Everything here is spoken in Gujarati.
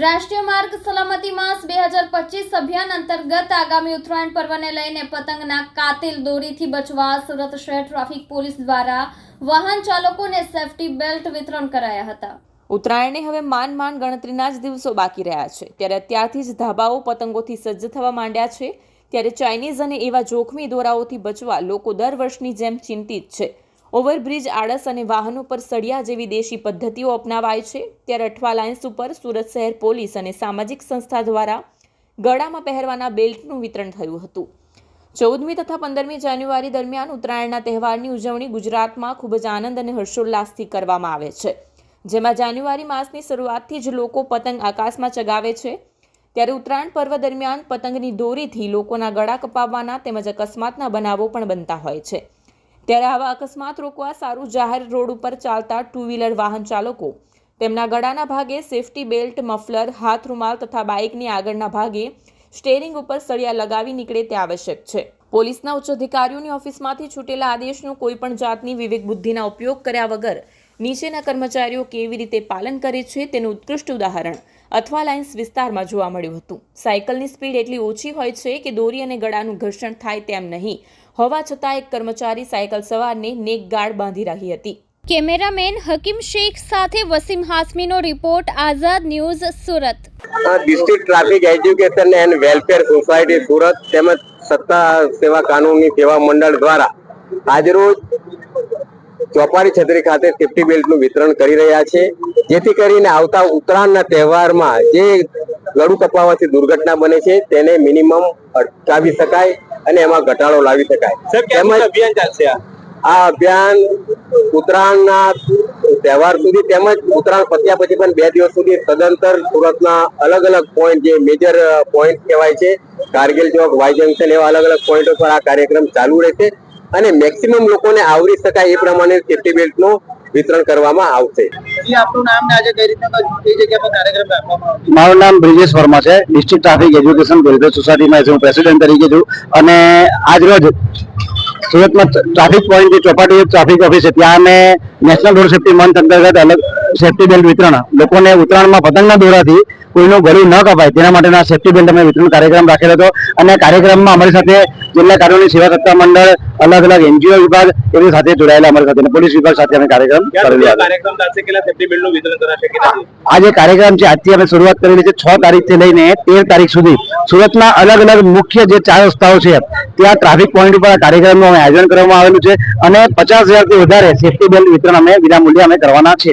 રાષ્ટ્રીય માર્ગ સલામતી માસ બે હજાર પચીસ અભિયાન અંતર્ગત આગામી ઉત્તરાયણ પર્વને લઈને પતંગના કાતિલ દોરીથી બચવા સુરત શહેર ટ્રાફિક પોલીસ દ્વારા વાહન ચાલકોને સેફટી બેલ્ટ વિતરણ કરાયા હતા. ઉત્તરાયણને હવે માન માન ગણતરીના જ દિવસો બાકી રહ્યા છે. ત્યારે અત્યારથી જ ધાબાઓ પતંગોથી સજ્જ થવા માંડ્યા છે. ત્યારે ચાઇનીઝ અને એવા જોખમી દોરાઓથી બચવા લોકો દર વર્ષની જેમ ચિંતિત છે. ઓવરબ્રિજ આળસ અને વાહનો પર સળિયા જેવી દેશી પદ્ધતિઓ અપનાવાય છે. ત્યારે અઠવા લાઇન્સ ઉપર સુરત શહેર પોલીસ અને સામાજિક સંસ્થા દ્વારા ગળામાં પહેરવાના બેલ્ટનું વિતરણ થયું હતું. ચૌદમી તથા પંદરમી જાન્યુઆરી દરમિયાન ઉત્તરાયણના તહેવારની ઉજવણી ગુજરાતમાં ખૂબ જ આનંદ અને હર્ષોલ્લાસથી કરવામાં આવે છે. જેમાં જાન્યુઆરી માસની શરૂઆતથી જ લોકો પતંગ આકાશમાં ચગાવે છે. ત્યારે ઉત્તરાયણ પર્વ દરમિયાન પતંગની દોરીથી લોકોના ગળા કપાવવાના તેમજ અકસ્માતના બનાવો પણ બનતા હોય છે. ત્યારે આવા અકસ્માત રોકવા સારું જાહેર રોડ ઉપર ચાલતા ટુ વ્હીલર વાહન ચાલકો. તેમના ગળાના ભાગે સેફટી બેલ્ટ મફલર હાથ રૂમાલ તથા બાઇકની આગળના ભાગે સ્ટેરિંગ ઉપર સળિયા લગાવી નીકળે તે આવશ્યક છે. પોલીસના ઉચ્ચ અધિકારીઓની ઓફિસમાંથી છૂટેલા આદેશનું કોઈ પણ જાતની વિવેક બુદ્ધિના ઉપયોગ કર્યા વગર નીચેના કર્મચારીઓ કેવી રીતે પાલન કરે છે તેનું ઉત્કૃષ્ટ ઉદાહરણ અથવા લાઇન્સ વિસ્તારમાં જોવા મળ્યું હતું. સાયકલની સ્પીડ એટલી ઓછી હોય છે કે દોરી અને ગળાનું ઘર્ષણ થાય તેમ નહીં. હોવા છતાં એક કર્મચારી સાયકલ સવારને નેક ગાર્ડ બાંધી રહી હતી. કેમેરામેન હકીમ શેખ સાથે Wasim હાસમીનો report Azad news Surat. District traffic education and welfare society Surat તેમજ સત્તા સેવા કાનૂની સેવા મંડળ દ્વારા આજરોજ ચોપારી છત્રી ખાતે સેફ્ટી બેલ્ટનું વિતરણ કરી રહ્યા છે. જેથી કરીને આવતા ઉત્તરાયણના તહેવારમાં જે ગળું કપાવવાથી દુર્ઘટના બને છે તેને મિનિમમ અટકાવી શકાય અને એમાં ઘટાડો લાવી શકાય. તેમજ અભિયાન ચાલશે આ? અભિયાન ઉત્તરાયણના તહેવાર સુધી તેમજ ઉત્તરાયણ પત્યા પછી પણ બે દિવસ સુધી સદંતર સુરતના અલગ અલગ પોઈન્ટ જે મેજર પોઈન્ટ કહેવાય છે કારગિલ ચોક વાય જંકશન એવા અલગ અલગ પોઈન્ટો પર આ કાર્યક્રમ ચાલુ રહેશે. અને મેક્સિમમ લોકોને આવરી શકાય એ પ્રમાણે સેફ્ટી બેલ્ટનું વિતરણ કરવામાં આવશે. મારું નામ બ્રિજેશ વર્મા છે. ડિસ્ટ્રિક્ટ ટ્રાફિક એજ્યુકેશન વેલફેર સોસાયટીમાં હું પ્રેસિડેન્ટ તરીકે છું. અને આજ રોજ સુરતમાં ટ્રાફિક પોઈન્ટ જે ચોપાટી ટ્રાફિક ઓફિસ છે. ત્યાં અમે નેશનલ રોડ સેફ્ટી મંથ અંતર્ગત અલગ સેફ્ટી બેલ્ટ વિતરણ. લોકોને ઉત્તરાયણમાં પતંગના દોરાથી કોઈનું ગળું ન કપાય. તેના માટેના સેફ્ટી બેલ્ટ અમે વિતરણ કાર્યક્રમ રાખેલો હતો. અને આ કાર્યક્રમમાં અમારી સાથે જિલ્લા કાર્યોની સેવા સત્તા મંડળ અલગ અલગ એનજીઓ વિભાગ એની સાથે જોડાયેલા અમારી સાથે પોલીસ વિભાગ સાથે અમે કાર્યક્રમ કરેલો આ જે કાર્યક્રમ છે આજથી અમે શરૂઆત કરેલી છે છ તારીખથી લઈને તેર તારીખ સુધી. સુરતના અલગ અલગ મુખ્ય જે ચાર રસ્તાઓ છે ત્યાં ટ્રાફિક પોઈન્ટ ઉપર આ કાર્યક્રમનું આયોજન કરવામાં આવેલું છે. અને પચાસ હજારથી વધારે સેફ્ટી બેલ્ટ વિતરણ અમે વિનામૂલ્યે અમે કરવાના છે